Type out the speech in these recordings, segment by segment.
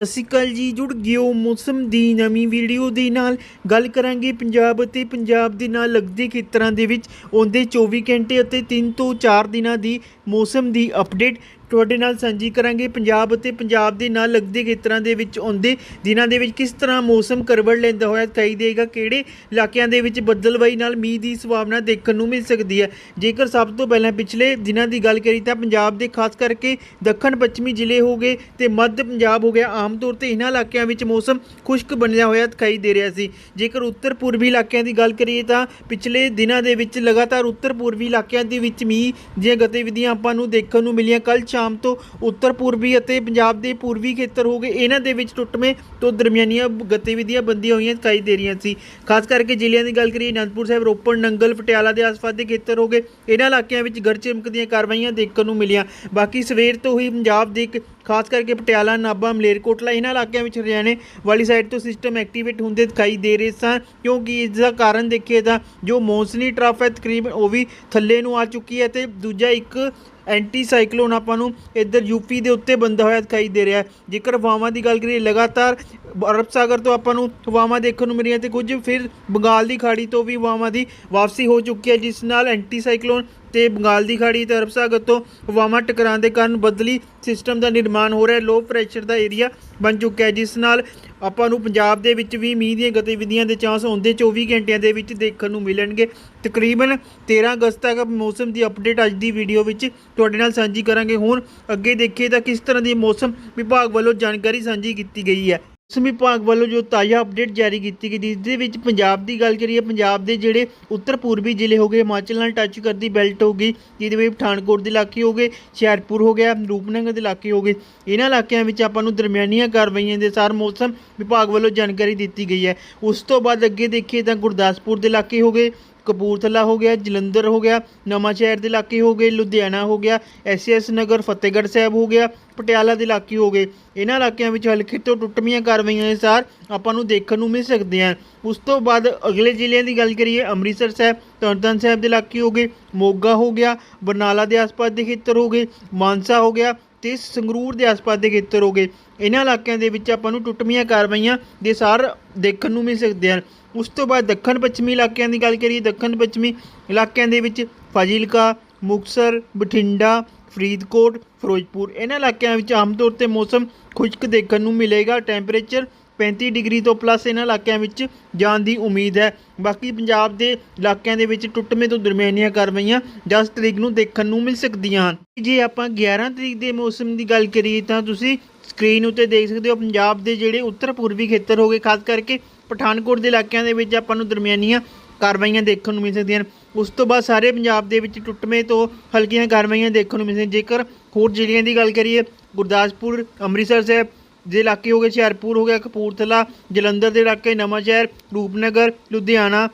ਸਤਿ ਸ਼੍ਰੀ ਅਕਾਲ ਜੀ, ਜੁੜ ਗਿਓ ਮੌਸਮ ਦੀ ਨਵੀਂ ਵੀਡੀਓ ਦੇ ਨਾਲ। ਗੱਲ ਕਰਾਂਗੇ ਪੰਜਾਬ ਅਤੇ ਪੰਜਾਬ ਦੇ ਨਾਲ ਲੱਗਦੇ ਖੇਤਰਾਂ ਦੇ ਵਿੱਚ। ਆਉਂਦੇ 24 ਘੰਟੇ ਅਤੇ 3 ਤੋਂ 4 ਦਿਨਾਂ ਦੀ ਮੌਸਮ ਦੀ ਅਪਡੇਟ ਤੁਹਾਡੇ ਨਾਲ ਸਾਂਝੀ ਕਰਾਂਗੇ। ਪੰਜਾਬ ਅਤੇ ਪੰਜਾਬ ਦੇ ਨਾਲ ਲੱਗਦੇ ਖੇਤਰਾਂ ਦੇ ਵਿੱਚ ਆਉਂਦੇ ਦਿਨਾਂ ਦੇ ਵਿੱਚ ਕਿਸ ਤਰ੍ਹਾਂ ਮੌਸਮ ਕਰਵੜ ਲੈਂਦਾ ਹੋਇਆ ਦਿਖਾਈ ਦੇਗਾ, ਕਿਹੜੇ ਇਲਾਕਿਆਂ ਦੇ ਵਿੱਚ ਬੱਦਲਬਾਈ ਨਾਲ ਮੀਂਹ ਦੀ ਸੰਭਾਵਨਾ ਦੇਖਣ ਨੂੰ ਮਿਲ ਸਕਦੀ ਹੈ। ਜੇਕਰ ਸਭ ਤੋਂ ਪਹਿਲਾਂ ਪਿਛਲੇ ਦਿਨਾਂ ਦੀ ਗੱਲ ਕਰੀ ਤਾਂ ਪੰਜਾਬ ਦੇ ਖਾਸ ਕਰਕੇ ਦੱਖਣ, ਪੱਛਮੀ ਜ਼ਿਲ੍ਹੇ ਹੋ ਗਏ ਤੇ ਮੱਧ ਪੰਜਾਬ ਹੋ ਗਿਆ, ਆਮ ਤੌਰ ਤੇ ਇਹਨਾਂ ਇਲਾਕਿਆਂ ਵਿੱਚ ਮੌਸਮ ਖੁਸ਼ਕ ਬਣਿਆ ਹੋਇਆ ਦਿਖਾਈ ਦੇ ਰਿਹਾ ਸੀ। ਜੇਕਰ ਉੱਤਰ ਪੂਰਬੀ ਇਲਾਕਿਆਂ ਦੀ ਗੱਲ ਕਰੀਏ ਤਾਂ ਪਿਛਲੇ ਦਿਨਾਂ ਦੇ ਵਿੱਚ ਲਗਾਤਾਰ ਉੱਤਰ ਪੂਰਬੀ ਇਲਾਕਿਆਂ ਦੇ ਵਿੱਚ ਮੀਂਹ ਦੀਆਂ ਗਤੀਵਿਧੀਆਂ ਆਪਾਂ ਨੂੰ ਦੇਖਣ ਨੂੰ ਮਿਲੀਆਂ। ਕੱਲ ਸ਼ਾਮ ਤੋਂ ਉੱਤਰ ਪੂਰਬੀ ਅਤੇ ਪੰਜਾਬ ਦੇ ਪੂਰਬੀ ਖੇਤਰ ਹੋ ਗਏ। ਇਹਨਾਂ ਦੇ ਵਿੱਚ ਟੁੱਟਵੇਂ ਤੋਂ ਦਰਮਿਆਨੀਆਂ ਗਤੀਵਿਧੀਆਂ ਬੰਦੀਆਂ ਹੋਈਆਂ ਦਿਖਾਈ ਦੇ ਰਹੀਆਂ ਸੀ। ਖਾਸ ਕਰਕੇ ਜ਼ਿਲ੍ਹਿਆਂ ਦੀ ਗੱਲ ਕਰੀਏ, ਅਨੰਦਪੁਰ ਸਾਹਿਬ, ਰੋਪੜ, ਨੰਗਲ, ਪਟਿਆਲਾ ਦੇ ਆਸ-ਪਾਸ ਦੇ ਖੇਤਰ ਹੋ ਗਏ। ਇਹਨਾਂ ਇਲਾਕਿਆਂ ਵਿੱਚ ਗੜ ਚਮਕ ਦੀਆਂ ਕਾਰਵਾਈਆਂ ਦੇਖਣ ਨੂੰ ਮਿਲੀਆਂ। ਬਾਕੀ ਸਵੇਰ ਤੋਂ ਹੀ ਪੰਜਾਬ ਦੇ ਇੱਕ, ਖਾਸ ਕਰਕੇ ਪਟਿਆਲਾ, ਨਾਭਾ, ਮਲੇਰਕੋਟਲਾ, ਇਹਨਾਂ ਇਲਾਕਿਆਂ ਵਿੱਚ ਹਰਿਆਣੇ ਵਾਲੀ ਸਾਈਡ ਤੋਂ ਸਿਸਟਮ ਐਕਟੀਵੇਟ ਹੁੰਦੇ ਦਿਖਾਈ ਦੇ ਰਹੇ ਸਨ। ਕਿਉਂਕਿ ਇਸ ਦਾ ਕਾਰਨ ਦੇਖੀਏ ਤਾਂ ਜੋ ਮੌਨਸੂਨੀ ਟਰਫ ਹੈ, ਤਕਰੀਬਨ ਉਹ ਵੀ ਥੱਲੇ ਨੂੰ ਆ ਚੁੱਕੀ ਹੈ ਤੇ ਦੂਜਾ ਇੱਕ ਐਂਟੀ ਸਾਈਕਲੋਨ ਆਪਾਂ ਨੂੰ ਇੱਧਰ ਯੂਪੀ ਦੇ ਉੱਤੇ ਬੰਦਾ ਹੋਇਆ ਦਿਖਾਈ ਦੇ ਰਿਹਾ ਜੇਕਰ ਹਵਾਵਾਂ ਦੀ ਗੱਲ ਕਰੀਏ, ਲਗਾਤਾਰ ਅਰਬ ਸਾਗਰ ਤੋਂ ਆਪਾਂ ਨੂੰ ਹਵਾਵਾਂ ਦੇਖਣ ਨੂੰ ਮਿਲੀਆਂ ਤੇ ਕੁਝ ਫਿਰ ਬੰਗਾਲ ਦੀ ਖਾੜੀ ਤੋਂ ਵੀ ਹਵਾਵਾਂ ਦੀ ਵਾਪਸੀ ਹੋ ਚੁੱਕੀ ਹੈ, ਜਿਸ ਨਾਲ ਐਂਟੀ ਸਾਈਕਲੋਨ ਤੇ ਬੰਗਾਲ ਦੀ ਖਾੜੀ ਤੇ ਅਰਬ ਸਾਗਰ ਤੋਂ ਹਵਾਵਾਂ ਟਕਰਾਉਣ ਦੇ ਕਾਰਨ ਬਦਲੀ ਸਿਸਟਮ ਦਾ ਨਿਰਮਾਣ ਹੋ ਰਿਹਾ ਹੈ ਲੋ ਪ੍ਰੈਸ਼ਰ ਦਾ ਏਰੀਆ ਬਣ ਚੁੱਕਿਆ ਹੈ, ਜਿਸ ਨਾਲ ਆਪਾਂ ਨੂੰ ਪੰਜਾਬ ਦੇ ਵਿੱਚ ਵੀ ਮੀਂਹ ਦੀਆਂ ਗਤੀਵਿਧੀਆਂ ਦੇ ਚਾਂਸ ਹੁੰਦੇ 24 ਘੰਟਿਆਂ ਦੇ ਵਿੱਚ ਦੇਖਣ ਨੂੰ ਮਿਲਣਗੇ। ਤਕਰੀਬਨ 13 ਅਗਸਤ ਤੱਕ ਮੌਸਮ ਦੀ ਅਪਡੇਟ ਅੱਜ ਦੀ ਵੀਡੀਓ ਵਿੱਚ ਤੁਹਾਡੇ ਨਾਲ ਸਾਂਝੀ ਕਰਾਂਗੇ। ਹੁਣ ਅੱਗੇ ਦੇਖੀਏ ਤਾਂ ਕਿਸ ਤਰ੍ਹਾਂ ਦੀ ਮੌਸਮ ਵਿਭਾਗ ਵੱਲੋਂ ਜਾਣਕਾਰੀ ਸਾਂਝੀ ਕੀਤੀ ਗਈ ਹੈ। ਮੌਸਮ ਵਿਭਾਗ ਵੱਲੋਂ ਜੋ ਤਾਜ਼ਾ ਅਪਡੇਟ ਜਾਰੀ ਕੀਤੀ ਗਈ ਜਿਸ ਦੇ ਵਿੱਚ ਪੰਜਾਬ ਦੀ ਗੱਲ ਕਰੀਏ, ਪੰਜਾਬ ਦੇ ਜਿਹੜੇ ਉੱਤਰ ਪੂਰਬੀ ਜ਼ਿਲ੍ਹੇ ਹੋ ਗਏ, ਹਿਮਾਚਲ ਨਾਲ ਟੱਚ ਕਰਦੀ ਬੈਲਟ ਹੋ ਗਈ, ਜਿਹਦੇ ਵਿੱਚ ਪਠਾਨਕੋਟ ਦੇ ਇਲਾਕੇ ਹੋ ਗਏ, ਹੁਸ਼ਿਆਰਪੁਰ ਹੋ ਗਿਆ, ਰੂਪਨਗਰ ਦੇ ਇਲਾਕੇ ਹੋ ਗਏ। ਇਹਨਾਂ ਇਲਾਕਿਆਂ ਵਿੱਚ ਆਪਾਂ ਨੂੰ ਦਰਮਿਆਨੀਆਂ ਕਾਰਵਾਈਆਂ ਦੇ ਸਾਰ ਮੌਸਮ ਵਿਭਾਗ ਵੱਲੋਂ ਜਾਣਕਾਰੀ ਦਿੱਤੀ ਗਈ ਹੈ। ਉਸ ਤੋਂ ਬਾਅਦ ਅੱਗੇ ਦੇਖੀਏ ਤਾਂ ਗੁਰਦਾਸਪੁਰ ਦੇ ਇਲਾਕੇ ਹੋ ਗਏ ਕਪੂਰਥਲਾ ਹੋ ਗਿਆ, ਜਲੰਧਰ ਹੋ ਗਿਆ ਨਵਾਂਸ਼ਹਿਰ ਦੇ ਇਲਾਕੇ ਹੋ ਗਏ, ਲੁਧਿਆਣਾ ਹੋ ਗਿਆ ਐਸਐਸ ਨਗਰ, ਫਤਿਹਗੜ੍ਹ ਸਾਹਿਬ ਹੋ ਗਿਆ, ਪਟਿਆਲਾ ਦੇ ਇਲਾਕੇ ਹੋ ਗਏ। ਇਹਨਾਂ ਇਲਾਕਿਆਂ ਵਿੱਚ ਹਲਕੇ ਤੋਂ ਟੁੱਟਵੀਆਂ ਕਾਰਵਾਈਆਂ ਅਨੁਸਾਰ ਆਪਾਂ ਨੂੰ ਦੇਖਣ ਨੂੰ ਮਿਲ ਸਕਦੇ ਹਨ ਉਸ ਤੋਂ ਬਾਅਦ ਅਗਲੇ ਜ਼ਿਲ੍ਹਿਆਂ ਦੀ ਗੱਲ ਕਰੀਏ, ਅੰਮ੍ਰਿਤਸਰ ਸਾਹਿਬ, ਤਰਨਤਾਰਨ ਸਾਹਿਬ ਦੇ ਇਲਾਕੇ ਹੋ ਗਏ, ਮੋਗਾ ਹੋ ਗਿਆ, ਬਰਨਾਲਾ ਦੇ ਆਸ-ਪਾਸ ਦੇ ਖੇਤਰ ਹੋ ਗਏ, ਮਾਨਸਾ ਹੋ ਗਿਆ ਤੇ ਸੰਗਰੂਰ ਦੇ ਆਸ-ਪਾਸ ਦੇ ਖੇਤਰ ਹੋ ਗਏ। ਇਹਨਾਂ ਇਲਾਕਿਆਂ ਦੇ ਵਿੱਚ ਆਪਾਂ ਨੂੰ ਟੁੱਟਵੀਆਂ ਕਾਰਵਾਈਆਂ ਦੇ ਸਾਰ ਦੇਖਣ ਨੂੰ ਮਿਲ ਸਕਦੇ ਹਨ। ਉਸ ਤੋਂ ਬਾਅਦ ਦੱਖਣ ਪੱਛਮੀ ਇਲਾਕਿਆਂ ਦੀ ਗੱਲ ਕਰੀਏ ਦੱਖਣ ਪੱਛਮੀ ਇਲਾਕਿਆਂ ਦੇ ਵਿੱਚ ਫਾਜ਼ਿਲਕਾ ਮੁਕਸਰ ਬਠਿੰਡਾ, ਫਰੀਦਕੋਟ, ਫਿਰੋਜ਼ਪੁਰ। ਇਹਨਾਂ ਇਲਾਕਿਆਂ ਵਿੱਚ ਆਮ ਤੌਰ ਤੇ ਮੌਸਮ ਖੁਸ਼ਕ ਦੇਖਣ ਨੂੰ ਮਿਲੇਗਾ। ਟੈਂਪਰੇਚਰ 35 ਡਿਗਰੀ ਤੋਂ ਪਲੱਸ ਇਹਨਾਂ ਇਲਾਕਿਆਂ ਵਿੱਚ ਜਾਣ ਦੀ ਉਮੀਦ ਹੈ। ਬਾਕੀ ਪੰਜਾਬ ਦੇ ਇਲਾਕਿਆਂ ਦੇ ਵਿੱਚ ਟੁੱਟਵੇਂ ਤੋਂ ਦਰਮਿਆਨੀਆਂ ਕਾਰਵਾਈਆਂ 10 ਤਰੀਕ ਨੂੰ ਦੇਖਣ ਨੂੰ ਮਿਲ ਸਕਦੀਆਂ ਹਨ। ਜੇ ਆਪਾਂ 11 ਤਰੀਕ ਦੇ ਮੌਸਮ ਦੀ ਗੱਲ ਕਰੀਏ ਤਾਂ ਤੁਸੀਂ ਸਕਰੀਨ ਉੱਤੇ ਦੇਖ ਸਕਦੇ ਹੋ ਪੰਜਾਬ ਦੇ ਜਿਹੜੇ ਉੱਤਰ ਪੂਰਬੀ ਖੇਤਰ ਹੋ ਗਏ, ਖਾਸ ਕਰਕੇ ਪਠਾਨਕੋਟ ਦੇ ਇਲਾਕਿਆਂ ਦੇ ਵਿੱਚ ਆਪਾਂ ਨੂੰ ਦਰਮਿਆਨੀਆਂ ਕਾਰਵਾਈਆਂ ਦੇਖਣ ਨੂੰ ਮਿਲ ਸਕਦੀਆਂ ਹਨ। ਉਸ ਤੋਂ ਬਾਅਦ ਸਾਰੇ ਪੰਜਾਬ ਦੇ ਵਿੱਚ ਟੁੱਟਵੇਂ ਤੋਂ ਹਲਕੀਆਂ ਕਾਰਵਾਈਆਂ ਦੇਖਣ ਨੂੰ ਮਿਲ ਸਕਦੀਆਂ। ਜੇਕਰ ਹੋਰ ਜ਼ਿਲ੍ਹਿਆਂ ਦੀ ਗੱਲ ਕਰੀਏ, ਗੁਰਦਾਸਪੁਰ, ਅੰਮ੍ਰਿਤਸਰ ਸਾਹਿਬ ਦੇ ਇਲਾਕੇ ਹੋ ਗਏ ਹੁਸ਼ਿਆਰਪੁਰ ਹੋ ਗਿਆ, ਕਪੂਰਥਲਾ, ਜਲੰਧਰ ਦੇ ਇਲਾਕੇ, ਨਵਾਂਸ਼ਹਿਰ, ਰੂਪਨਗਰ, ਲੁਧਿਆਣਾ,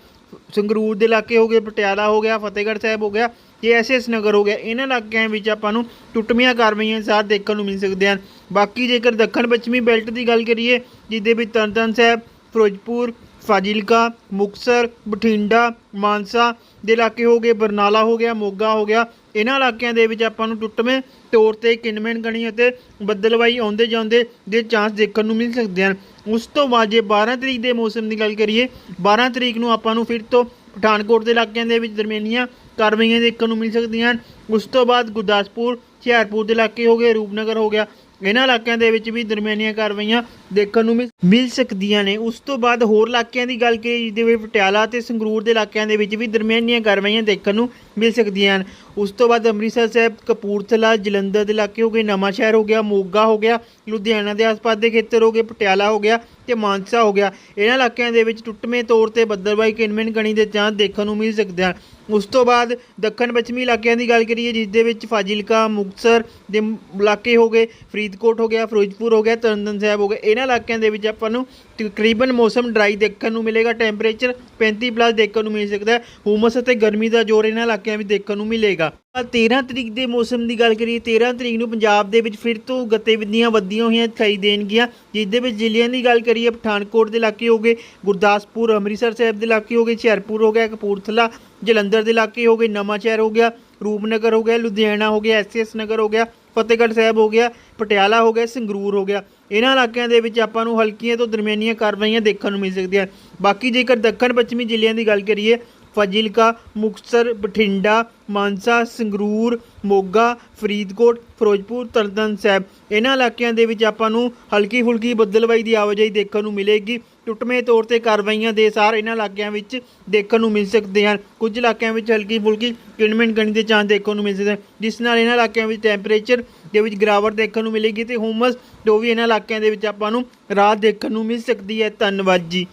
ਸੰਗਰੂਰ ਦੇ ਇਲਾਕੇ ਹੋ ਗਏ, ਪਟਿਆਲਾ ਹੋ ਗਿਆ, ਫਤਿਹਗੜ੍ਹ ਸਾਹਿਬ ਹੋ ਗਿਆ ਤੇ ਐਸਐਸ ਨਗਰ ਹੋ ਗਿਆ ਇਹਨਾਂ ਇਲਾਕਿਆਂ ਵਿੱਚ ਆਪਾਂ ਨੂੰ ਟੁੱਟਵੀਆਂ ਕਾਰਵਾਈਆਂ ਸਾਥ ਦੇਖਣ ਨੂੰ ਮਿਲ ਸਕਦੇ ਹਨ। ਬਾਕੀ ਜੇਕਰ ਦੱਖਣ ਪੱਛਮੀ ਬੈਲਟ ਦੀ ਗੱਲ ਕਰੀਏ ਜਿਹਦੇ ਵਿੱਚ ਤਰਨਤਾਰਨ ਸਾਹਿਬ, ਫਿਰੋਜ਼ਪੁਰ, ਫਾਜ਼ਿਲਕਾ ਮੁਕਸਰ ਬਠਿੰਡਾ, ਮਾਨਸਾ ਦੇ ਇਲਾਕੇ ਹੋ ਗਏ, ਬਰਨਾਲਾ ਹੋ ਗਿਆ, ਮੋਗਾ ਹੋ ਗਿਆ, ਇਹਨਾਂ ਇਲਾਕਿਆਂ ਦੇ ਵਿੱਚ ਆਪਾਂ ਨੂੰ ਟੁੱਟਵੇਂ ਤੌਰ ਤੇ ਕਿਨਮੈਨ ਗਣੀ ਅਤੇ ਬੱਦਲਵਾਈ ਆਉਂਦੇ ਜਾਂਦੇ ਦੇ ਚਾਂਸ ਦੇਖਣ ਨੂੰ ਮਿਲ ਸਕਦੇ ਹਨ। ਉਸ ਤੋਂ ਬਾਅਦ ਜੇ 12 ਤਰੀਕ ਦੇ ਮੌਸਮ ਦੀ ਗੱਲ ਕਰੀਏ 12 ਤਰੀਕ ਨੂੰ ਆਪਾਂ ਨੂੰ ਫਿਰ ਤੋਂ ਪਠਾਨਕੋਟ ਦੇ ਇਲਾਕਿਆਂ ਦੇ ਵਿੱਚ ਦਰਮਿਆਨੀਆਂ ਕਾਰਵਾਈਆਂ ਦੇਖਣ ਨੂੰ ਮਿਲ ਸਕਦੀਆਂ ਹਨ। ਉਸ ਤੋਂ ਬਾਅਦ ਗੁਰਦਾਸਪੁਰ, ਹੁਸ਼ਿਆਰਪੁਰ ਦੇ ਇਲਾਕੇ ਹੋ ਗਏ, ਰੂਪਨਗਰ ਹੋ ਗਿਆ ਇਹਨਾਂ ਇਲਾਕਿਆਂ ਦੇ ਵਿੱਚ ਵੀ ਦਰਮਿਆਨੀਆਂ ਕਾਰਵਾਈਆਂ ਦੇਖਣ ਨੂੰ ਮਿਲ- ਮਿਲ ਸਕਦੀਆਂ ਨੇ। ਉਸ ਤੋਂ ਬਾਅਦ ਹੋਰ ਇਲਾਕਿਆਂ ਦੀ ਗੱਲ ਕਰੀਏ ਜਿਹਦੇ ਵਿੱਚ ਪਟਿਆਲਾ ਤੇ ਸੰਗਰੂਰ ਦੇ ਇਲਾਕਿਆਂ ਦੇ ਵਿੱਚ ਵੀ ਦਰਮਿਆਨੀਆਂ ਕਾਰਵਾਈਆਂ ਦੇਖਣ ਨੂੰ ਮਿਲ ਸਕਦੀਆਂ ਹਨ। ਉਸ ਤੋਂ ਬਾਅਦ ਅੰਮ੍ਰਿਤਸਰ ਸਾਹਿਬ, ਕਪੂਰਥਲਾ, ਜਲੰਧਰ ਦੇ ਇਲਾਕੇ ਹੋ ਗਏ, ਨਵਾਂ ਸ਼ਹਿਰ ਹੋ ਗਿਆ, ਮੋਗਾ ਹੋ ਗਿਆ, ਲੁਧਿਆਣਾ ਦੇ ਆਸ-ਪਾਸ ਦੇ ਖੇਤਰ ਹੋ ਗਏ, ਪਟਿਆਲਾ ਹੋ ਗਿਆ ਤੇ ਮਾਨਸਾ ਹੋ ਗਿਆ। ਇਹਨਾਂ ਇਲਾਕਿਆਂ ਦੇ ਵਿੱਚ ਟੁੱਟਵੇਂ ਤੌਰ ਤੇ ਬੱਦਲਬਾਈ ਕਿਨਮੈਨ ਗਣੀ ਦੇ ਚਾਂਸ ਦੇਖਣ ਨੂੰ ਮਿਲ ਸਕਦੇ ਹਨ। ਉਸ ਤੋਂ ਬਾਅਦ ਦੱਖਣ ਪੱਛਮੀ ਇਲਾਕਿਆਂ ਦੀ ਗੱਲ ਕਰੀਏ, ਜਿਸ ਦੇ ਵਿੱਚ ਫਾਜ਼ਿਲਕਾ, ਮੁਕਤਸਰ ਦੇ ਇਲਾਕੇ ਹੋ ਗਏ, ਫਰੀਦਕੋਟ ਹੋ ਗਿਆ, ਫਿਰੋਜ਼ਪੁਰ ਹੋ ਗਿਆ, ਤਰਨਤਾਰਨ ਸਾਹਿਬ ਹੋ ਗਿਆ ਇਹਨਾਂ ਇਲਾਕਿਆਂ ਦੇ ਵਿੱਚ ਆਪਾਂ ਨੂੰ ਤਕਰੀਬਨ ਮੌਸਮ ਡਰਾਈ ਦੇਖਣ ਨੂੰ ਮਿਲੇਗਾ। ਟੈਂਪਰੇਚਰ 35 ਪਲੱਸ ਦੇਖਣ ਨੂੰ ਮਿਲ ਸਕਦਾ ਹੈ। ਹੁਮਸ ਅਤੇ ਗਰਮੀ ਦਾ ਜ਼ੋਰ ਇਹਨਾਂ ਇਲਾਕਿਆਂ ਵਿੱਚ ਦੇਖਣ ਨੂੰ ਮਿਲੇਗਾ? ਆ 13 ਤਰੀਕ ਦੇ ਮੌਸਮ ਦੀ ਗੱਲ ਕਰੀਏ 13 ਤਰੀਕ ਨੂੰ ਪੰਜਾਬ ਦੇ ਵਿੱਚ ਫਿਰ ਤੋਂ ਗਤੀਵਿਧੀਆਂ ਵਧੀਆਂ ਹੋਈਆਂ ਦਿਖਾਈ ਦੇਣਗੀਆਂ ਜਿਸ ਦੇ ਵਿੱਚ ਜ਼ਿਲ੍ਹਿਆਂ ਦੀ ਗੱਲ ਕਰੀਏ, ਪਠਾਨਕੋਟ ਦੇ ਇਲਾਕੇ ਹੋ ਗਏ, ਗੁਰਦਾਸਪੁਰ, ਅੰਮ੍ਰਿਤਸਰ ਸਾਹਿਬ ਦੇ ਇਲਾਕੇ ਹੋ ਗਏ, ਹੁਸ਼ਿਆਰਪੁਰ ਹੋ ਗਿਆ, ਕਪੂਰਥਲਾ, ਜਲੰਧਰ ਦੇ ਇਲਾਕੇ ਹੋ ਗਏ ਨਵਾਂ ਹੋ ਗਿਆ, ਰੂਪਨਗਰ ਹੋ ਗਿਆ, ਲੁਧਿਆਣਾ ਹੋ ਗਿਆ ਐਸਐਸ ਨਗਰ ਹੋ ਗਿਆ, ਫਤਿਹਗੜ੍ਹ ਸਾਹਿਬ ਹੋ ਗਿਆ, ਪਟਿਆਲਾ ਹੋ ਗਿਆ, ਸੰਗਰੂਰ ਹੋ ਗਿਆ। ਇਹਨਾਂ ਇਲਾਕਿਆਂ ਦੇ ਵਿੱਚ ਆਪਾਂ ਨੂੰ ਹਲਕੀਆਂ ਤੋਂ ਦਰਮਿਆਨੀਆਂ ਕਾਰਵਾਈਆਂ ਦੇਖਣ ਨੂੰ ਮਿਲ ਸਕਦੀਆਂ। ਬਾਕੀ ਜੇਕਰ ਦੱਖਣ ਪੱਛਮੀ ਜ਼ਿਲ੍ਹਿਆਂ ਦੀ ਗੱਲ ਕਰੀਏ ਫਾਜ਼ਿਲਕਾ, ਮੁਕਤਸਰ, ਬਠਿੰਡਾ, ਮਾਨਸਾ, ਸੰਗਰੂਰ, ਮੋਗਾ, ਫਰੀਦਕੋਟ, ਫਿਰੋਜ਼ਪੁਰ, ਤਰਨਤਾਰਨ ਸਾਹਿਬ। ਇਹਨਾਂ ਇਲਾਕਿਆਂ ਦੇ ਵਿੱਚ ਆਪਾਂ ਨੂੰ ਹਲਕੀ ਫੁਲਕੀ ਬੱਦਲਵਾਈ ਦੀ ਆਵਾਜਾਈ ਦੇਖਣ ਨੂੰ ਮਿਲੇਗੀ। ਟੁੱਟਵੇਂ ਤੌਰ ਤੇ ਕਾਰਵਾਈਆਂ ਦੇ ਸਾਰ ਇਹਨਾਂ ਇਲਾਕਿਆਂ ਵਿੱਚ ਦੇਖਣ ਨੂੰ ਮਿਲ ਸਕਦੇ ਹਨ। ਕੁਝ ਇਲਾਕਿਆਂ ਵਿੱਚ ਹਲਕੀ ਫੁਲਕੀ ਕਿਣਮਿਣ ਗਣੀ ਦੇ ਚਾਂਸ ਦੇਖਣ ਨੂੰ ਮਿਲ ਸਕਦੇ ਹਨ। ਜਿਸ ਨਾਲ ਇਹਨਾਂ ਇਲਾਕਿਆਂ ਵਿੱਚ ਟੈਂਪਰੇਚਰ ਦੇ ਵਿੱਚ ਗਿਰਾਵਟ ਦੇਖਣ ਨੂੰ ਮਿਲੇਗੀ ਤੇ ਹੁਮਸ ਤੋਂ ਵੀ ਇਹਨਾਂ ਇਲਾਕਿਆਂ ਦੇ ਵਿੱਚ ਆਪਾਂ ਨੂੰ ਰਾਹਤ ਦੇਖਣ ਨੂੰ ਮਿਲ ਸਕਦੀ ਹੈ। ਧੰਨਵਾਦ ਜੀ।